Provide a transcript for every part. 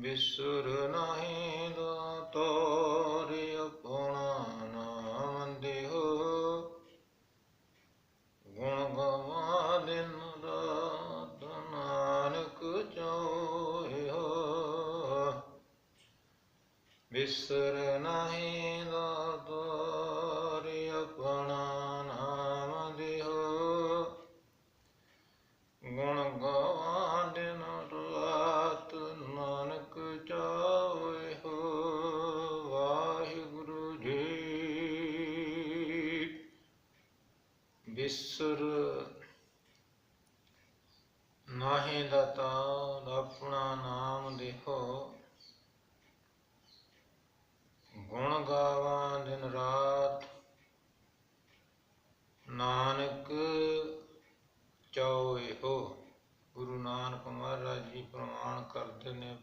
ਬਿਸਰ ਨਾਹੀ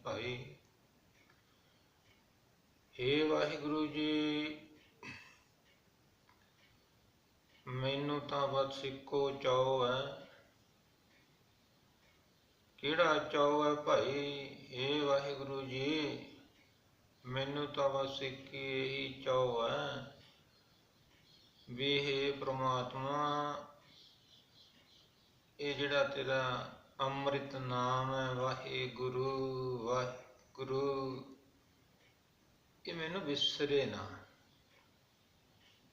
ਭਾਈ। ਏ ਵਾਹਿਗੁਰੂ ਜੀ, ਮੈਨੂੰ ਤਾਂ ਬਸ ਇੱਕੋ ਚਾਉ ਹੈ। ਕਿਹੜਾ ਚਾਉ ਹੈ ਭਾਈ? ਏ ਵਾਹਿਗੁਰੂ ਜੀ, ਮੈਨੂੰ ਤਾਂ ਬਸ ਇੱਕ ਹੀ ਚਾਉ ਹੈ ਵੀ ਹੈ ਪ੍ਰਮਾਤਮਾ, ਇਹ ਜਿਹੜਾ ਤੇਰਾ ਅੰਮ੍ਰਿਤ ਨਾਮ ਹੈ, ਵਾਹਿਗੁਰੂ ਵਾਹਿਗੁਰੂ। ਇਹ ਮੈਨੂੰ ਵਿਸਰੇ ਨਾ।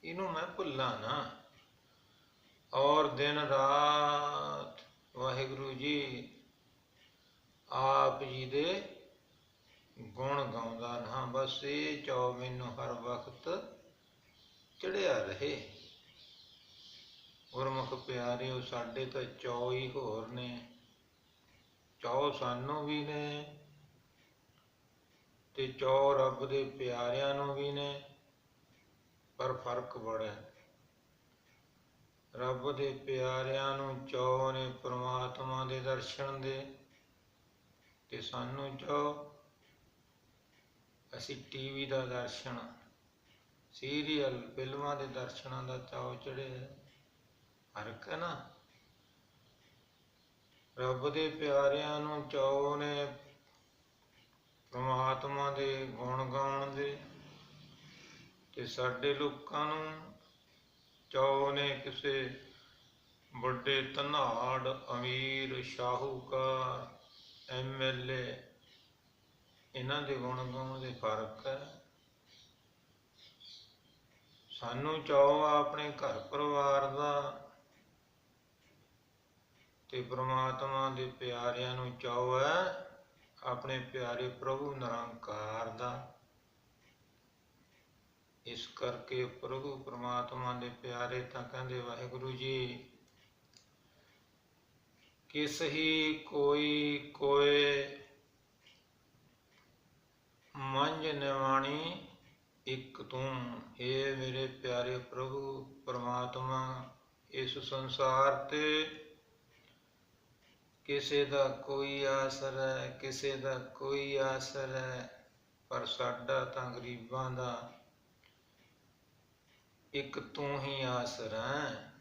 ਇਹਨੂੰ ਮੈਂ ਭੁੱਲਾਂ ਨਾ। ਔਰ ਦਿਨ ਰਾਤ ਵਾਹਿਗੁਰੂ ਜੀ ਆਪ ਜੀ ਦੇ ਗੁਣ ਗਾਉਂਦਾ ਨਾ ਬਸ ਇਹ ਚਾਉ ਮੈਨੂੰ ਹਰ ਵਕਤ ਚੜਿਆ ਰਹੇ। ਗੁਰਮੁਖ ਪਿਆਰਿਓ, ਸਾਡੇ ਤਾਂ ਚੌ ਹੀ ਹੋਰ ਨੇ। ਚੌ ਸਾਨੂੰ ਵੀ ਨੇ ਤੇ ਚੌ ਰੱਬ ਦੇ ਪਿਆਰਿਆਂ ਨੂੰ ਵੀ ਨੇ, ਪਰ ਫ਼ਰਕ ਬੜਾ ਹੈ। ਰੱਬ ਦੇ ਪਿਆਰਿਆਂ ਨੂੰ ਚੌ ਨੇ ਪ੍ਰਮਾਤਮਾ ਦੇ ਦਰਸ਼ਨ ਦੇ ਤੇ ਸਾਨੂੰ ਚੌ ਅਸੀਂ ਟੀਵੀ ਦਾ ਦਰਸ਼ਨ, ਸੀਰੀਅਲ, ਫਿਲਮਾਂ ਦੇ ਦਰਸ਼ਨਾਂ ਦਾ ਚਾਅ ਚੜਿਆ ਹਰ ਹੈ ਨਾ। ਰੱਬ ਦੇ ਪਿਆਰਿਆਂ ਨੂੰ ਚਾਅ ਨੇ, ਪਰਮਾਤਮਾ ਦੇ ਗੁਣ ਗਾਉਣ ਦੇ, ਤੇ ਸਾਡੇ ਲੋਕਾਂ ਨੂੰ ਚਾਅ ਨੇ ਕਿਸੇ ਵੱਡੇ ਧਨਾੜ ਅਮੀਰ ਸ਼ਾਹੂਕਾਰ ਐਮਐਲਏ ਇਹਨਾਂ ਦੇ ਗੁਣ ਗਾਉਣ ਦੇ ਫ਼ਰਕ ਹੈ। ਸਾਨੂੰ ਚਾਅ ਆ ਆਪਣੇ ਘਰ ਪਰਿਵਾਰ ਦਾ ਤੇ ਪ੍ਰਮਾਤਮਾ ਦੇ ਪਿਆਰਿਆਂ ਨੂੰ ਚਾਅ ਹੈ ਆਪਣੇ ਪਿਆਰੇ ਪ੍ਰਭੂ ਨਿਰੰਕਾਰ ਦਾ। ਇਸ ਕਰਕੇ ਪ੍ਰਭੂ ਪ੍ਰਮਾਤਮਾ ਦੇ ਪਿਆਰੇ ਤਾਂ ਕਹਿੰਦੇ ਵਾਹਿਗੁਰੂ ਜੀ, ਕਿਸ ਹੀ ਕੋਈ ਕੋਏ ਮੰਜ ਨਿਵਾਣੀ ਇੱਕ ਤੂੰ। ਏ ਮੇਰੇ ਪਿਆਰੇ ਪ੍ਰਭੂ, ਪਰਮਾਤਮਾ, ਇਸ ਸੰਸਾਰ ਤੇ ਕਿਸੇ ਦਾ ਕੋਈ ਆਸਰ ਹੈ ਕਿਸੇ ਦਾ ਕੋਈ ਆਸਰ ਹੈ ਪਰ ਸਾਡਾ ਤਾਂ ਗਰੀਬਾਂ ਦਾ ਇੱਕ ਤੂੰ ਹੀ ਆਸਰ ਹੈ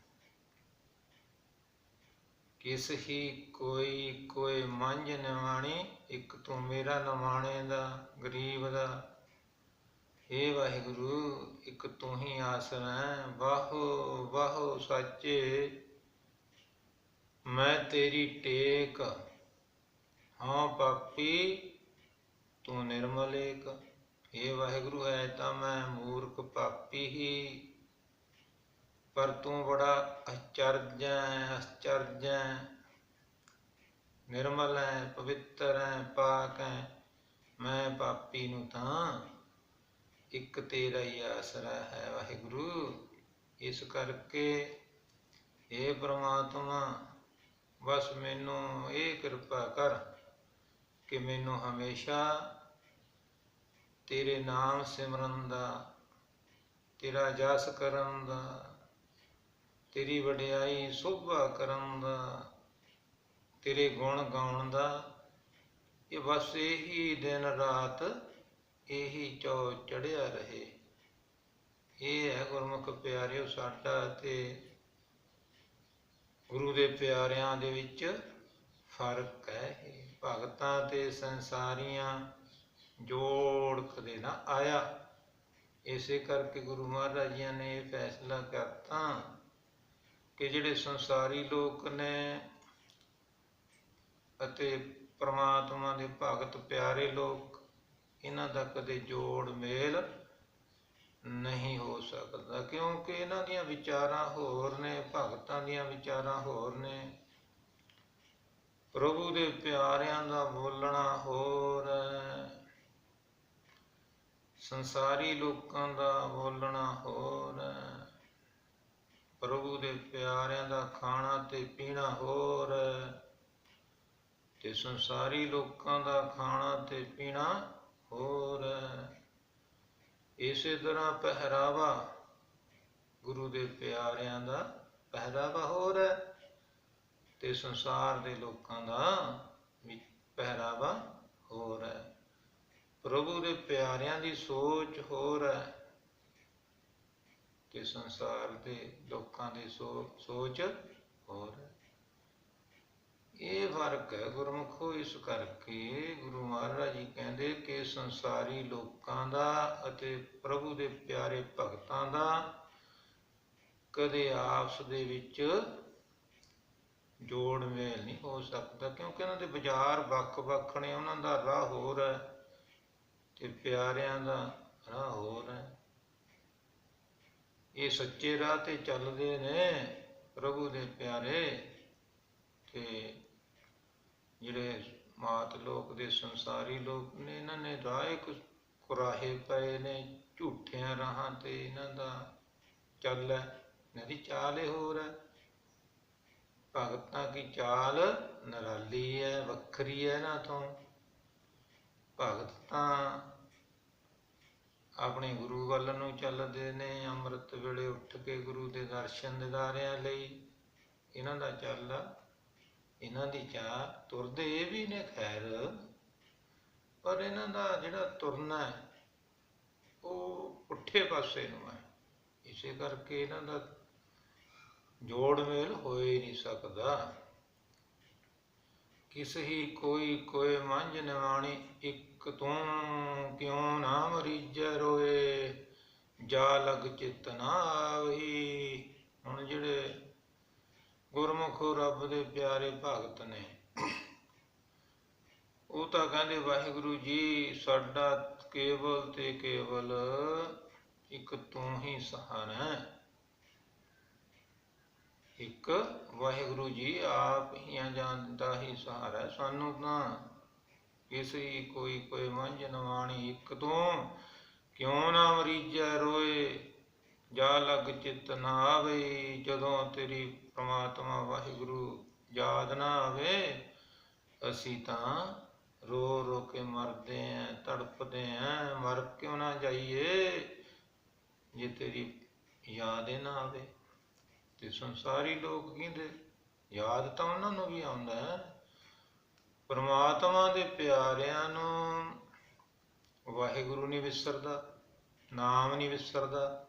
ਕਿਸ ਹੀ ਕੋਈ ਕੋਈ ਮੰਝ ਨਿਵਾਣੀ ਇੱਕ ਤੂੰ ਮੇਰਾ ਨਿਵਾਣੇ ਦਾ, ਗਰੀਬ ਦਾ। ਏ ਵਾਹਿਗੁਰੂ, ਇੱਕ ਤੂੰ ਹੀ ਆਸਰ ਹੈ ਵਾਹੋ ਵਾਹੋ, ਸੱਚੇ ਮੈਂ ਤੇਰੀ ਟੇਕ। ਹਾਂ ਪਾਪੀ, ਤੂੰ ਨਿਰਮਲ ਏਕ। ਏ ਵਾਹਿਗੁਰੂ, ਹੈ ਤਾਂ ਮੈਂ ਮੂਰਖ ਪਾਪੀ ਹੀ। ਪਰ ਤੂੰ ਬੜਾ ਅਚਰਜ ਹੈ ਅਚਰਜ ਹੈ ਨਿਰਮਲ ਹੈ ਪਵਿੱਤਰ ਹੈ ਪਾਕ ਹੈ ਮੈਂ ਪਾਪੀ ਨੂੰ ਤਾਂ ਇੱਕ ਤੇਰਾ ਹੀ ਆਸਰਾ ਹੈ ਵਾਹਿਗੁਰੂ। ਇਸ ਕਰਕੇ ਇਹ ਪ੍ਰਮਾਤਮਾ ਬਸ ਮੈਨੂੰ ਇਹ ਕਿਰਪਾ ਕਰ ਕਿ ਮੈਨੂੰ ਹਮੇਸ਼ਾ ਤੇਰੇ ਨਾਮ ਸਿਮਰਨ ਦਾ, ਤੇਰਾ ਜਸ ਕਰਨ ਦਾ, ਤੇਰੀ ਵਡਿਆਈ ਸੋਭਾ ਕਰਨ ਦਾ, ਤੇਰੇ ਗੁਣ ਗਾਉਣ ਦਾ, ਇਹ ਬਸ ਇਹੀ ਦਿਨ ਰਾਤ ਇਹੀ ਚੋ ਚੜਿਆ ਰਹੇ। ਇਹ ਹੈ ਗੁਰਮੁਖ ਪਿਆਰਿਓ ਸਾਡਾ ਤੇ ਗੁਰੂ ਦੇ ਪਿਆਰਿਆਂ ਦੇ ਵਿੱਚ ਫ਼ਰਕ ਹੈ ਇਹ। ਭਗਤਾਂ ਤੇ ਸੰਸਾਰੀਆਂ ਜੋੜ ਕਦੇ ਨਾ ਆਇਆ। ਇਸੇ ਕਰਕੇ ਗੁਰੂ ਮਹਾਰਾਜ ਜੀ ਨੇ ਇਹ ਫੈਸਲਾ ਕਰਤਾ ਕਿ ਜਿਹੜੇ ਸੰਸਾਰੀ ਲੋਕ ਨੇ ਅਤੇ ਪ੍ਰਮਾਤਮਾ ਦੇ ਭਗਤ ਪਿਆਰੇ ਲੋਕ, ਇਹਨਾਂ ਦਾ ਕਦੇ ਜੋੜ ਮੇਲ ਸਕਦਾ ਕਿਉਂਕਿ ਇਹਨਾਂ ਦੀਆਂ ਵਿਚਾਰਾਂ ਹੋਰ ਨੇ, ਭਗਤਾਂ ਦੀਆਂ ਵਿਚਾਰਾਂ ਹੋਰ ਨੇ। ਪ੍ਰਭੂ ਦੇ ਪਿਆਰਿਆਂ ਦਾ ਬੋਲਣਾ ਹੋਰ ਹੈ। ਸੰਸਾਰੀ ਲੋਕਾਂ ਦਾ ਬੋਲਣਾ ਹੋਰ ਹੈ। ਪ੍ਰਭੂ ਦੇ ਪਿਆਰਿਆਂ ਦਾ ਖਾਣਾ ਤੇ ਪੀਣਾ ਹੋਰ ਹੈ। ਤੇ ਸੰਸਾਰੀ ਲੋਕਾਂ ਦਾ ਖਾਣਾ ਤੇ ਪੀਣਾ ਹੋਰ ਹੈ। ਇਸੇ ਤਰ੍ਹਾਂ ਪਹਿਰਾਵਾ ਗੁਰੂ ਦੇ ਪਿਆਰਿਆਂ ਦਾ ਪਹਿਰਾਵਾ ਹੋਰ ਹੈ ਤੇ ਸੰਸਾਰ ਦੇ ਲੋਕਾਂ ਦਾ ਪਹਿਰਾਵਾ ਹੋਰ ਹੈ। ਪ੍ਰਭੂ ਦੇ ਪਿਆਰਿਆਂ ਦੀ ਸੋਚ ਹੋਰ ਹੈ ਤੇ ਸੰਸਾਰ ਦੇ ਲੋਕਾਂ ਦੀ ਸੋਚ ਹੋਰ ਹੈ। ਇਹ ਫ਼ਰਕ ਹੈ ਗੁਰਮੁਖੋ, ਇਸ ਕਰਕੇ ਗੁਰੂ ਮਹਾਰਾਜ ਜੀ ਕਹਿੰਦੇ ਕਿ ਸੰਸਾਰੀ ਲੋਕਾਂ ਦਾ ਅਤੇ ਪ੍ਰਭੂ ਦੇ ਪਿਆਰੇ ਭਗਤਾਂ ਦਾ ਕਦੇ ਆਪਸ ਦੇ ਵਿੱਚ ਜੋੜ ਮੇਲ ਨਹੀਂ ਹੋ ਸਕਦਾ, ਕਿਉਂਕਿ ਉਹਨਾਂ ਦੇ ਬਾਜ਼ਾਰ ਵੱਖ-ਵੱਖ ਨੇ, ਉਹਨਾਂ ਦਾ ਰਾਹ ਹੋਰ ਹੈ ਤੇ ਪਿਆਰਿਆਂ ਦਾ ਰਾਹ ਹੋਰ ਹੈ। ਇਹ ਸੱਚੇ ਰਾਹ ਤੇ ਚੱਲਦੇ ਨੇ ਪ੍ਰਭੂ ਦੇ ਪਿਆਰੇ ਤੇ ਜਿਹੜੇ ਮਾਤ ਲੋਕ ਦੇ ਸੰਸਾਰੀ ਲੋਕ ਨੇ, ਇਹਨਾਂ ਨੇ ਰਾਹ ਕੁ ਕੁਰਾਹੇ ਪਏ ਨੇ, ਝੂਠਿਆਂ ਰਾਹਾਂ ਤੇ ਇਹਨਾਂ ਦਾ ਚੱਲ ਹੈ। ਇਹਨਾਂ ਚਾਲ ਹੀ ਹੋਰ। ਹੈ ਭਗਤਾਂ ਕੀ ਚਾਲ? ਨਿਰਾਲੀ ਹੈ ਵੱਖਰੀ ਹੈ ਨਾ ਤੋਂ। ਭਗਤ ਤਾਂ ਆਪਣੇ ਗੁਰੂ ਵੱਲ ਨੂੰ ਚੱਲਦੇ ਨੇ, ਅੰਮ੍ਰਿਤ ਵੇਲੇ ਉੱਠ ਕੇ ਗੁਰੂ ਦੇ ਦਰਸ਼ਨ ਦਿਦਾਰਿਆਂ ਲਈ। ਇਹਨਾਂ ਦਾ ਚੱਲ, ਇਹਨਾਂ ਦੀ ਚਾਹ ਤੁਰਦੇ ਇਹ ਵੀ ਨੇ ਖੈਰ। ਪਰ ਇਹਨਾਂ ਦਾ ਜਿਹੜਾ ਤੁਰਨਾ ਹੈ ਉਹ ਪੁੱਠੇ ਪਾਸੇ ਨੂੰ ਹੈ ਇਸੇ ਕਰਕੇ ਇਹਨਾਂ ਦਾ ਜੋੜ ਮੇਲ ਹੋ ਹੀ ਨਹੀਂ ਸਕਦਾ। ਕਿਸ ਹੀ ਕੋਈ ਕੋਏ ਮੰਝ ਨਿਵਾਣੀ, ਇੱਕ ਤੂੰ ਕਿਉਂ ਨਾ ਮਰੀਜੈ ਰੋਏ? ਜਾ ਲਗ ਚਿਤ ਨਾ ਆਵੀ ਹੁਣ ਜਿਹੜੇ ਗੁਰਮੁਖੋ ਰੱਬ ਦੇ ਪਿਆਰੇ ਭਗਤ ਨੇ, ਉਹ ਤਾਂ ਕਹਿੰਦੇ, ਵਾਹਿਗੁਰੂ ਜੀ, ਸਾਡਾ ਕੇਵਲ ਤੇ ਕੇਵਲ ਇੱਕ ਤੂੰ ਹੀ ਸਹਾਰਾ ਹੈ। ਇੱਕ ਵਾਹਿਗੁਰੂ ਜੀ, ਆਪ ਹੀ ਜਾਣਦਾ ਹੀ ਸਹਾਰਾ ਸਾਨੂੰ ਤਾਂ ਕਿਸੇ ਕੋਈ ਕੋਈ ਮੰਝ ਨਵਾਣੀ ਇੱਕ ਤੋਂ ਕਿਉਂ ਨਾ ਮਰੀਜੈ ਰੋਏ? ਜਾ ਲਗ ਚਿਤ ਨਾ ਆਵੇ, ਜਦੋਂ ਤੇਰੀ ਪ੍ਰਮਾਤਮਾ ਵਾਹਿਗੁਰੂ ਯਾਦ ਨਾ ਆਵੇ, ਅਸੀਂ ਤਾਂ ਰੋ ਰੋ ਕੇ ਮਰਦੇ ਆਂ, ਤੜਪਦੇ ਆਂ, ਮਰ ਕਿਉਂ ਨਾ ਜਾਈਏ? ਜੇ ਤੇਰੀ ਯਾਦ ਹੀ ਨਾ ਆਵੇ। ਤੇ ਸੰਸਾਰੀ ਲੋਕ ਕਹਿੰਦੇ, ਯਾਦ ਤਾਂ ਉਹਨਾਂ ਨੂੰ ਵੀ ਆਉਂਦਾ ਹੈ, ਪਰਮਾਤਮਾ ਦੇ ਪਿਆਰਿਆਂ ਨੂੰ ਵਾਹਿਗੁਰੂ ਨਹੀਂ ਵਿਸਰਦਾ, ਨਾਮ ਨਹੀਂ ਵਿਸਰਦਾ,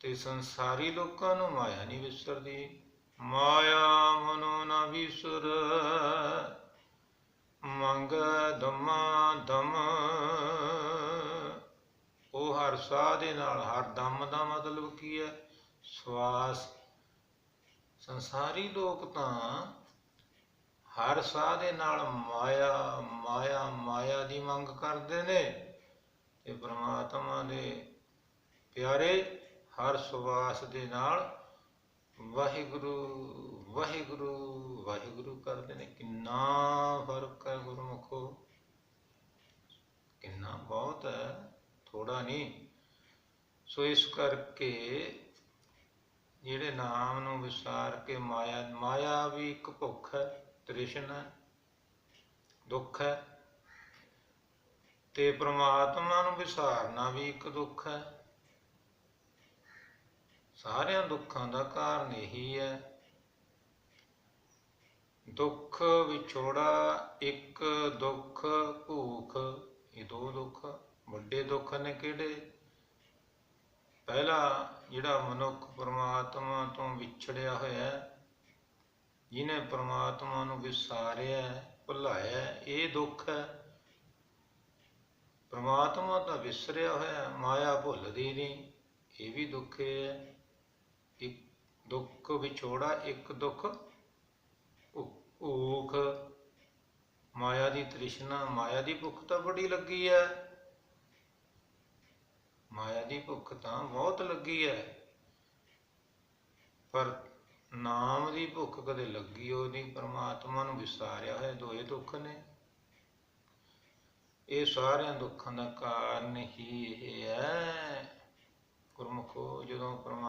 ਤੇ ਸੰਸਾਰੀ ਲੋਕਾਂ ਨੂੰ ਮਾਇਆ ਨਹੀਂ ਵਿਸਰਦੀ, ਮਾਇਆ ਮਨੋ ਨਾ ਵਿਸਰ, ਮੰਗ ਦਮਾ ਦਮ, ਉਹ ਹਰ ਸਾਹ ਦੇ ਨਾਲ, ਹਰ ਦਮ ਦਾ ਮਤਲਬ ਕੀ ਹੈ? ਸਵਾਸ। ਸੰਸਾਰੀ ਲੋਕ ਤਾਂ ਹਰ ਸਾਹ ਦੇ ਨਾਲ ਮਾਇਆ ਮਾਇਆ ਮਾਇਆ ਦੀ ਮੰਗ ਕਰਦੇ ਨੇ ਤੇ ਪ੍ਰਮਾਤਮਾ ਦੇ ਪਿਆਰੇ ਹਰ ਸਵਾਸ ਦੇ ਨਾਲ ਵਾਹਿਗੁਰੂ ਵਾਹਿਗੁਰੂ ਵਾਹਿਗੁਰੂ ਕਰਦੇ ਨੇ। ਕਿੰਨਾ ਫ਼ਰਕ ਹੈ ਗੁਰਮੁਖੋ। ਕਿੰਨਾ ਬਹੁਤ ਹੈ ਥੋੜਾ ਨਹੀਂ। ਸੋ ਇਸ ਕਰਕੇ ਜਿਹੜੇ ਨਾਮ ਨੂੰ ਵਿਸਾਰ ਕੇ ਮਾਇਆ ਮਾਇਆ ਵੀ ਇੱਕ ਭੁੱਖ ਹੈ, ਤ੍ਰਿਸ਼ਨ ਹੈ, ਦੁੱਖ ਹੈ ਤੇ ਪ੍ਰਮਾਤਮਾ ਨੂੰ ਵਿਸਾਰਨਾ ਵੀ ਇੱਕ ਦੁੱਖ ਹੈ। ਸਾਰਿਆਂ ਦੁੱਖਾਂ ਦਾ ਕਾਰਨ ਇਹੀ ਹੈ। ਦੁੱਖ ਵਿਛੋੜਾ, ਇੱਕ ਦੁੱਖ, ਭੂਖ, ਇਹ ਦੋ ਦੁੱਖ, ਵੱਡੇ ਦੁੱਖ ਨੇ ਕਿਹੜੇ? ਪਹਿਲਾ ਜਿਹੜਾ ਮਨੁੱਖ ਪਰਮਾਤਮਾ ਤੋਂ ਵਿਛੜਿਆ ਹੋਇਆ ਜਿਹਨੇ ਪਰਮਾਤਮਾ ਨੂੰ ਵਿਸਾਰਿਆ, ਭੁਲਾਇਆ, ਇਹ ਦੁੱਖ ਹੈ। ਪਰਮਾਤਮਾ ਤਾਂ ਵਿਸਰਿਆ ਹੋਇਆ, ਮਾਇਆ ਭੁੱਲਦੀ ਨਹੀਂ, ਇਹ ਵੀ ਦੁੱਖ ਹੈ ਇੱਕ ਦੁੱਖ ਵਿਛੋੜਾ, ਇੱਕ ਦੁੱਖ ਓਖ। ਮਾਇਆ ਦੀ ਤ੍ਰਿਸ਼ਨਾ, ਮਾਇਆ ਦੀ ਭੁੱਖ ਤਾਂ ਬੜੀ ਲੱਗੀ ਹੈ। ਮਾਇਆ ਦੀ ਭੁੱਖ ਤਾਂ ਬਹੁਤ ਲੱਗੀ ਹੈ ਪਰ ਨਾਮ ਦੀ ਭੁੱਖ ਕਦੇ ਲੱਗੀ ਹੋ ਨਹੀਂ ਪਰਮਾਤਮਾ ਨੂੰ ਵਿਸਾਰਿਆ ਹੋਇਆ ਦੋਏ ਦੁੱਖ ਨੇ। ਇਹ ਸਾਰਿਆਂ ਦੁੱਖਾਂ ਦਾ ਕਾਰਨ ਹੀ ਇਹ ਹੈ ਗੁਰਮੁਖੋ, ਜਦੋਂ ਪਰਮਾ